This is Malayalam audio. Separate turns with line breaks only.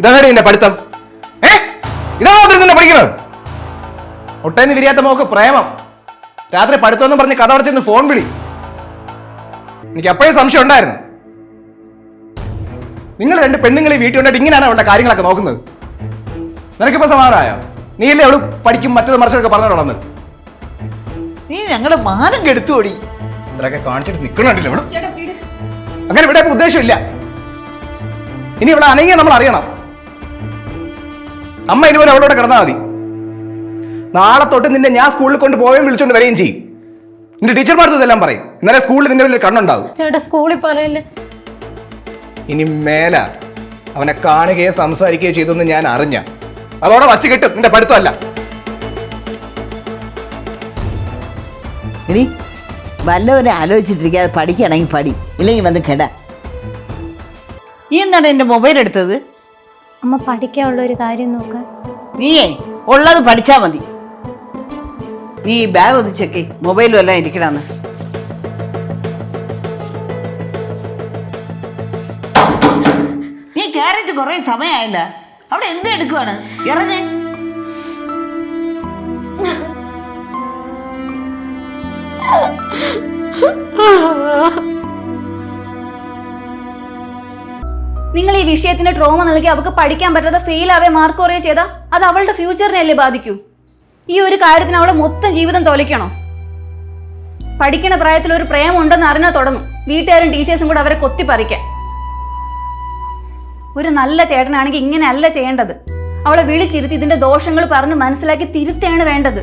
ഇതാണ് നിന്റെ പഠിത്തം. ഏ? ഇതാണോ അതിൽ നിന്നെ പഠിക്കുന്നത്? ഒട്ടേന്ന് വിരിയാത്ത മോക്ക് പ്രേമം. രാത്രി പഠിത്തം എന്ന് പറഞ്ഞ് കഥ അടച്ചിരുന്ന് ഫോൺ വിളി. എനിക്ക് അപ്പോഴും സംശയം ഉണ്ടായിരുന്നു. നിങ്ങൾ രണ്ട് പെണ്ണുങ്ങൾ ഈ വീട്ടിൽ ഉണ്ടായിട്ട് ഇങ്ങനെയാണ് അവളുടെ കാര്യങ്ങളൊക്കെ നോക്കുന്നത്? നിനക്കിപ്പോ സമാധാനമായോ? നീയല്ലേ അവൾ പഠിക്കും മറ്റത് മറിച്ചതൊക്കെ പറഞ്ഞോളന്ന്
നീ ഞങ്ങളെ മാനം കെടുത്തുകൂടി
ഇത്രയൊക്കെ കാണിച്ചിട്ട് നിക്കണുണ്ടല്ലോ അങ്ങനെ ഇവിടെ ഉദ്ദേശമില്ല. ഇനി ഇവിടെ അനങ്ങിയ നമ്മൾ അറിയണം. അമ്മ ഇതുപോലെ അവളോട് കിടന്നാൽ മതി. നാളെ തൊട്ട് നിന്നെ ഞാൻ സ്കൂളിൽ കൊണ്ട് പോവുകയും വിളിച്ചോണ്ട് വരികയും ചെയ്യും. നിന്റെ ടീച്ചർമാർക്ക് ഇതെല്ലാം പറയും. ഇന്നലെ സ്കൂളിൽ നിന്റെ വലിയ കണ്ണുണ്ടാവും.
ചേട്ടാ സ്കൂളിൽ പറയല്ലേ?
ഇനി മേല അവനെ കാണുകയോ സംസാരിക്കുകയോ ചെയ്തെന്ന് ഞാൻ അറിഞ്ഞ. അതോടെ വച്ച് കിട്ടും. നിന്റെ പഠിത്തമല്ല.
ഇനി വല്ലവരെ ആലോചിച്ചിട്ടിരിക്കാതെ പഠിക്കുകയാണെങ്കിൽ പഠി. ഇല്ലെങ്കിൽ വന്ന് കെട. നീ എന്താണ് എന്റെ മൊബൈൽ എടുത്തത്?
അമ്മ പഠിക്കാനുള്ള ഒരു കാര്യം നോക്ക്.
നീയേ ഉള്ളത് പഠിച്ചാ മതി. നീ ഈ ബാഗ് ഒന്ന് ചെക്ക് മൊബൈലും എല്ലാം ഇരിക്കണമെന്ന് നീ കയറിയിട്ട് കുറെ സമയമായില്ല? അവിടെ എന്ത് എടുക്കുവാണ്? ഇറങ്ങേ.
നിങ്ങൾ ഈ വിഷയത്തിന് ട്രോമ നൽകി അവൾക്ക് പഠിക്കാൻ പറ്റാതെ ഫെയിൽ ആവേ മാർക്ക് കുറയോ ചെയ്താൽ അത് അവളുടെ ഫ്യൂച്ചറിനെ അല്ലേ ബാധിക്കൂ? ഈ ഒരു കാര്യത്തിന് അവളെ മൊത്തം ജീവിതം തോലിക്കണോ പഠിക്കുന്ന പ്രായത്തിൽ ഒരു പ്രേമം ഉണ്ടെന്ന് അറിഞ്ഞാൽ തുടങ്ങും. വീട്ടുകാരും ടീച്ചേഴ്സും കൂടെ അവരെ കൊത്തിപ്പറിക്കാൻ ഒരു നല്ല ചേട്ടനാണെങ്കിൽ ഇങ്ങനെയല്ല ചെയ്യേണ്ടത്. അവളെ വിളിച്ചിരുത്തി ഇതിന്റെ ദോഷങ്ങൾ പറഞ്ഞ് മനസ്സിലാക്കി തിരുത്താണ് വേണ്ടത്.